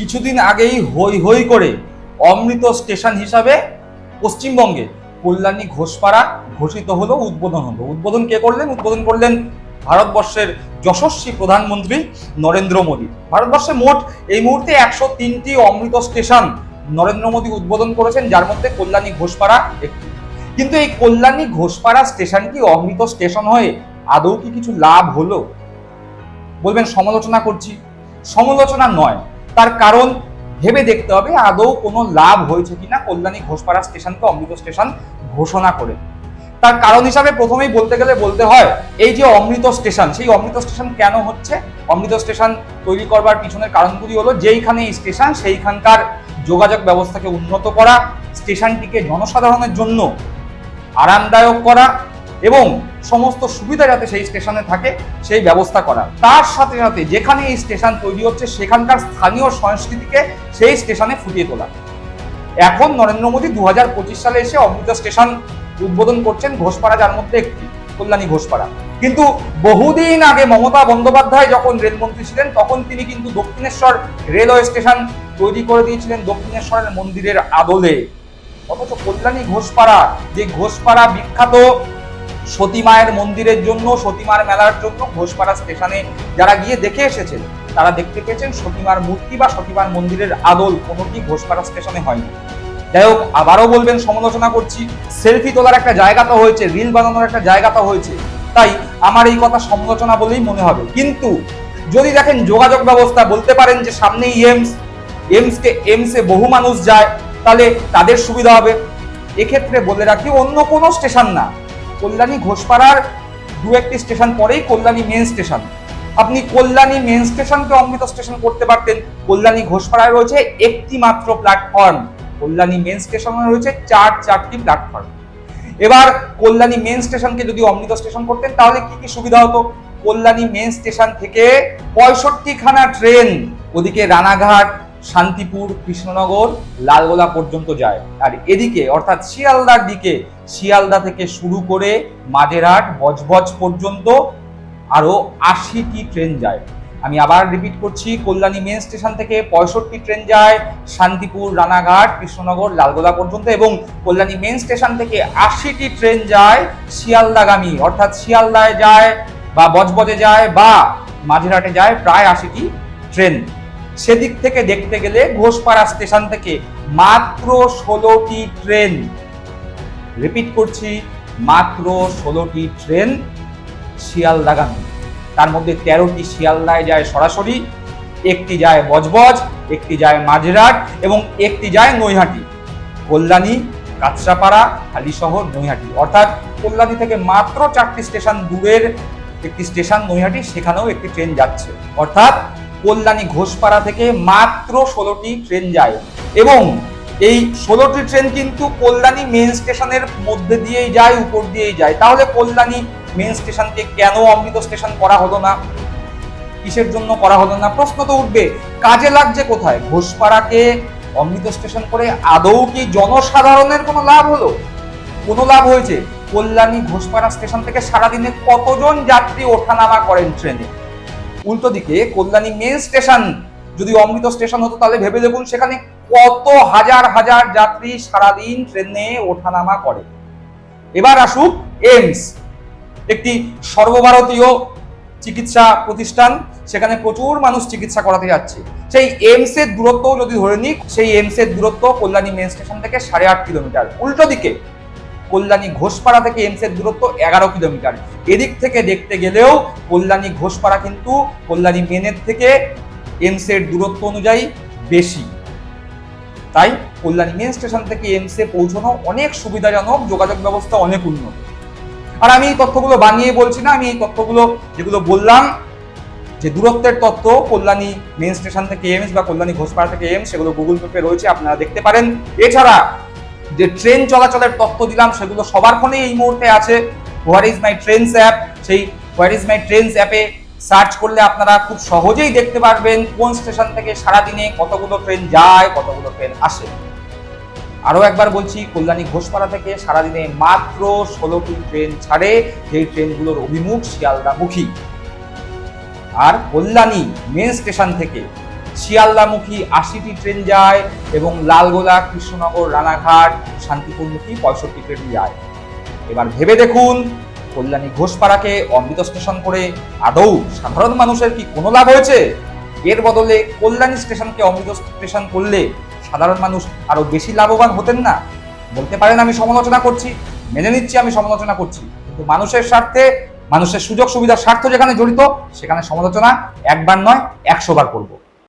কিছুদিন আগেই হই হই করে অমৃত স্টেশন হিসাবে পশ্চিমবঙ্গে কল্যাণী ঘোষপাড়া ঘোষিত হলো, উদ্বোধন হলো। উদ্বোধন কে করলেন? উদ্বোধন করলেন ভারতবর্ষের যশস্বী প্রধানমন্ত্রী নরেন্দ্র মোদী। ভারতবর্ষে মোট এই মুহূর্তে একশো তিনটি অমৃত স্টেশন নরেন্দ্র মোদী উদ্বোধন করেছেন, যার মধ্যে কল্যাণী ঘোষপাড়া একটি। কিন্তু এই কল্যাণী ঘোষপাড়া স্টেশন কি অমৃত স্টেশন হয়ে আদৌ কি কিছু লাভ হলো? বলবেন, সমালোচনা করছি। সমালোচনা নয় তার কারণ ভেবে দেখতে হবে, আদৌ কোনো লাভ হয়েছে কিনা কল্যাণী ঘোষপাড়া স্টেশনকে অমৃত স্টেশন ঘোষণা করে। তার কারণ হিসাবে প্রথমেই বলতে গেলে বলতে হয়, এই যে অমৃত স্টেশন, সেই অমৃত স্টেশন কেন হচ্ছে? অমৃত স্টেশন তৈরি করবার পিছনের কারণগুলি হলো, যেইখানে এই স্টেশন, সেইখানকার যোগাযোগ ব্যবস্থাকে উন্নত করা, স্টেশনটিকে জনসাধারণের জন্য আরামদায়ক করা এবং সমস্ত সুবিধা যাতে সেই স্টেশনে থাকে, সেই ব্যবস্থা করা তার সাথে সাথে যেখানে এই স্টেশন তৈরি হচ্ছে, সেখানকার স্থানীয় সংস্কৃতিকে সেই স্টেশনে ফুটিয়ে তোলা। এখন নরেন্দ্র মোদী দুহাজার পঁচিশ সালে এসে অমৃত স্টেশন উদ্বোধন করছেন, ঘোষপাড়া, যার মধ্যে একটি, কল্যাণী ঘোষপাড়া। কিন্তু বহুদিন আগে মমতা বন্দ্যোপাধ্যায় যখন রেলমন্ত্রী ছিলেন, তখন তিনি কিন্তু দক্ষিণেশ্বর রেলওয়ে স্টেশন তৈরি করে দিয়েছিলেন, দক্ষিণেশ্বরের মন্দিরের আদলে। অথচ কল্যাণী ঘোষপাড়া, যে ঘোষপাড়া বিখ্যাত সতী মায়ের মন্দিরের জন্য সতীমার মেলার জন্য ঘোষপাড়া স্টেশনে যারা গিয়ে দেখে এসেছেন, তারা দেখতে পেয়েছেন সতীমার মূর্তি বা সতীমার মন্দিরের আদল কোনোটি ঘোষপাড়া স্টেশনে হয়নি। যাই হোক, আবারও বলবেন, সমালোচনা করছি, সেলফি তোলার একটা জায়গা তো হয়েছে, রিল বানানোর একটা জায়গা তো হয়েছে, তাই আমার এই কথা সমালোচনা বলেই মনে হবে। কিন্তু যদি দেখেন যোগাযোগ ব্যবস্থা, বলতে পারেন যে সামনেই এমস এমসকে এমসে বহু মানুষ যায়, তাহলে তাদের সুবিধা হবে। এক্ষেত্রে বলে রাখি, অন্য কোনো স্টেশন না। কল্যাণী ঘোষপাড়ার দু একটি স্টেশন পরেই কল্যাণী মেন স্টেশন আপনি কল্যাণী মেন স্টেশনকে অমৃত স্টেশন করতে পারতেন। কল্যাণী ঘোষপাড়ায় রয়েছে একটি মাত্র প্ল্যাটফর্ম কল্যাণী মেন স্টেশনে রয়েছে চার চারটি প্ল্যাটফর্ম এবার কল্যাণী মেন স্টেশনকে যদি অমৃত স্টেশন করতেন, তাহলে কি কি সুবিধা হতো? কল্যাণী মেন স্টেশন থেকে পঁয়ষট্টি খানা ট্রেন ওদিকে রানাঘাট শান্তিপুর, কৃষ্ণনগর, লালগোলা পর্যন্ত যায়। আর এদিকে, অর্থাৎ শিয়ালদার দিকে, শিয়ালদা থেকে শুরু করে মাঝেরহাট, বজবজ পর্যন্ত আরও আশিটি ট্রেন যায়। আমি আবার রিপিট করছি, কল্যাণী মেন স্টেশন থেকে পঁয়ষট্টি ট্রেন যায় শান্তিপুর, রানাঘাট, কৃষ্ণনগর, লালগোলা পর্যন্ত এবং কল্যাণী মেন স্টেশন থেকে আশিটি ট্রেন যায় শিয়ালদাগামী। অর্থাৎ শিয়ালদায় যায় বা বজবজে যায় বা মাঝেরহাটে যায় প্রায় আশিটি ট্রেন। সেদিক থেকে দেখতে গেলে ঘোষপাড়া স্টেশন থেকে মাত্র ষোলোটি ট্রেন। রিপিট করছি, মাত্র ষোলোটি ট্রেন শিয়ালদাগামী। তার মধ্যে তেরোটি শিয়ালদায় যায় সরাসরি, একটি যায় বজবজ, একটি যায় মাঝরাট এবং একটি যায় নৈহাটি। কল্যাণী, কাঁচরাপাড়া হালিশহর নৈহাটি। অর্থাৎ কল্যাণী থেকে মাত্র চারটি স্টেশন দূরের একটি স্টেশন নৈহাটি, সেখানেও একটি ট্রেন যাচ্ছে। অর্থাৎ কল্যাণী ঘোষপাড়া থেকে মাত্র ষোলোটি ট্রেন যায়। এবং এই ষোলোটি ট্রেন কিন্তু কল্যাণী মেন স্টেশনের মধ্যে দিয়েই যায়, উপর দিয়েই যায়। তাহলে কল্যাণী মেন স্টেশনকে কেন অমৃত স্টেশন করা হলো না? কিসের জন্য করা হলো না? প্রশ্ন তো উঠবে, কাজে লাগছে কোথায়? ঘোষপাড়াকে অমৃত স্টেশন করে আদৌ কি জনসাধারণের কোনো লাভ হলো? কোনো লাভ হয়েছে? কল্যাণী ঘোষপাড়া স্টেশন থেকে সারাদিনে কতজন যাত্রী ওঠানামা করেন ট্রেনে? উল্টো দিকে কল্যাণী মেন স্টেশন যদি অমৃত স্টেশন হতো তাহলে ভেবে দেখুন সেখানে কত হাজার হাজার যাত্রী সারাদিন ট্রেনে ওঠানামা করে। এবার আসুক এইমস, একটি সর্বভারতীয় চিকিৎসা প্রতিষ্ঠান, সেখানে প্রচুর মানুষ চিকিৎসা করাতে যাচ্ছে। সেই এইমস এর দূরত্ব যদি ধরে নিই সেই এইমস এর দূরত্ব কল্যাণী মেন স্টেশন থেকে সাড়ে আট কিলোমিটার। উল্টো দিকে কল্যাণী ঘোষপাড়া থেকে এইমস এর দূরত্ব এগারো কিলোমিটার। এদিক থেকে দেখতে গেলেও কল্যাণী ঘোষপাড়া কিন্তু কল্যাণী মেনের থেকে এইমস এর দূরত্ব অনুযায়ী বেশি। তাই কল্যাণী মেন স্টেশন থেকে এইমস এ পৌঁছানো অনেক সুবিধাজনক, যোগাযোগ ব্যবস্থা অনেক উন্নত। আর আমি এই তথ্যগুলো বানিয়ে বলছি না, আমি এই তথ্যগুলো যেগুলো বললাম, যে দূরত্বের তথ্য কল্যাণী মেন স্টেশন থেকে এমস বা কল্যাণী ঘোষপাড়া থেকে এমস, সেগুলো গুগল ম্যাপে রয়েছে, আপনারা দেখতে পারেন। এছাড়া যে ট্রেন চলাচলের তথ্য দিলাম, সেগুলো সবার ফোনে এই মুহূর্তে আছে। Where is my trains app সেই হোয়ার ইজ মাই ট্রেনস অ্যাপে সার্চ করলে আপনারা খুব সহজেই দেখতে পারবেন কোন স্টেশন থেকে সারাদিনে কতগুলো ট্রেন যায়, কতগুলো ট্রেন আসে। আরও একবার বলছি, কল্যাণী ঘোষপাড়া থেকে সারাদিনে মাত্র ষোলোটি ট্রেন ছাড়ে, যেই ট্রেনগুলোর অভিমুখ শিয়ালদামুখী আর কল্যাণী মেন স্টেশন থেকে শিয়ালদামুখী আশিটি ট্রেন যায় এবং লালগোলা, কৃষ্ণনগর, রানাঘাট, শান্তিপুরমুখী পঁয়ষট্টি ট্রেন যায়। এবার ভেবে দেখুন, কল্যাণী ঘোষপাড়াকে অমৃত স্টেশন করে আদৌ সাধারণ মানুষের কি কোনো লাভ হয়েছে? এর বদলে কল্যাণী স্টেশনকে অমৃত স্টেশন করলে সাধারণ মানুষ আরও বেশি লাভবান হতেন না? বলতে পারেন আমি সমালোচনা করছি, মেনে নিচ্ছি আমি সমালোচনা করছি, কিন্তু মানুষের স্বার্থে, মানুষের সুযোগ সুবিধার স্বার্থ যেখানে জড়িত, সেখানে সমালোচনা একবার নয়, একশো বার করব।